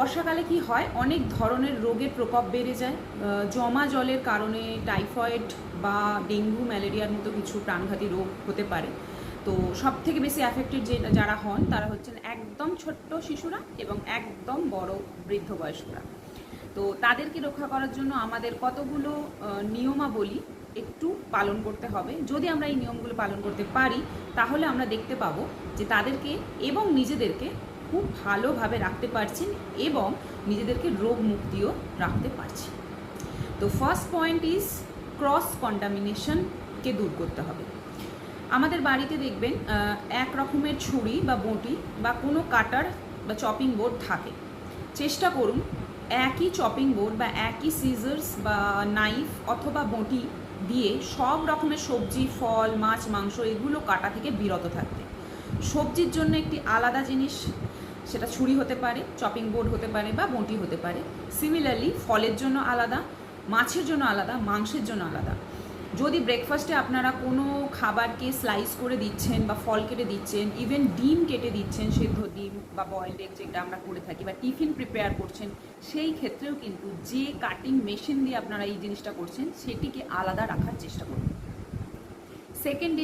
বর্ষাকালে কি হয়? অনেক ধরনের রোগের প্রকোপ বেড়ে যায়। জমা জলের কারণে টাইফয়েড বা ডেঙ্গু, ম্যালেরিয়ার মতো কিছু প্রাণঘাতী রোগ হতে পারে। তো সব থেকে বেশি অ্যাফেক্টেড যে, যারা হন, তারা হচ্ছেন একদম ছোট্ট শিশুরা এবং একদম বড় বৃদ্ধ বয়স্করা। তো তাদেরকে রক্ষা করার জন্য আমাদের কতগুলো নিয়মাবলী একটু পালন করতে হবে। যদি আমরা এই নিয়মগুলো পালন করতে পারি, তাহলে আমরা দেখতে পাবো যে তাদেরকে এবং নিজেদেরকে খুব ভালোভাবে রাখতে পারছেন এবং নিজেদেরকে রোগ মুক্তিও রাখতে পারছি তো ফার্স্ট পয়েন্ট ইজ ক্রস কন্টামিনেশনকে দূর করতে হবে। আমাদের বাড়িতে দেখবেন এক রকমের ছুরি বা বঁটি বা কোনো কাটার বা চপিং বোর্ড থাকে। চেষ্টা করুন একই চপিং বোর্ড বা একই সিজার্স বা নাইফ অথবা বঁটি দিয়ে সব রকমের সবজি, ফল, মাছ, মাংস এগুলো কাটা থেকে বিরত থাকতে। সবজির জন্য একটি আলাদা জিনিস, সেটা ছুরি হতে পারে চপিং বোর্ড হতে পারে বা বঁটি হতে পারে। সিমিলারলি ফলের জন্য আলাদা, মাছের জন্য আলাদা, মাংসের জন্য আলাদা। যদি ব্রেকফাস্টে আপনারা কোনো খাবারকে স্লাইস করে দিচ্ছেন বা ফল কেটে দিচ্ছেন ইভেন ডিম কেটে দিচ্ছেন, সেদ্ধ ডিম বা বয়েলড এগ যেটা আমরা করে থাকি বা টিফিন প্রিপেয়ার করছেন, সেই ক্ষেত্রেও কিন্তু যে কাটিং মেশিন দিয়ে আপনারা এই জিনিসটা করছেন, সেটিকে আলাদা রাখার চেষ্টা করুন। সেকেন্ড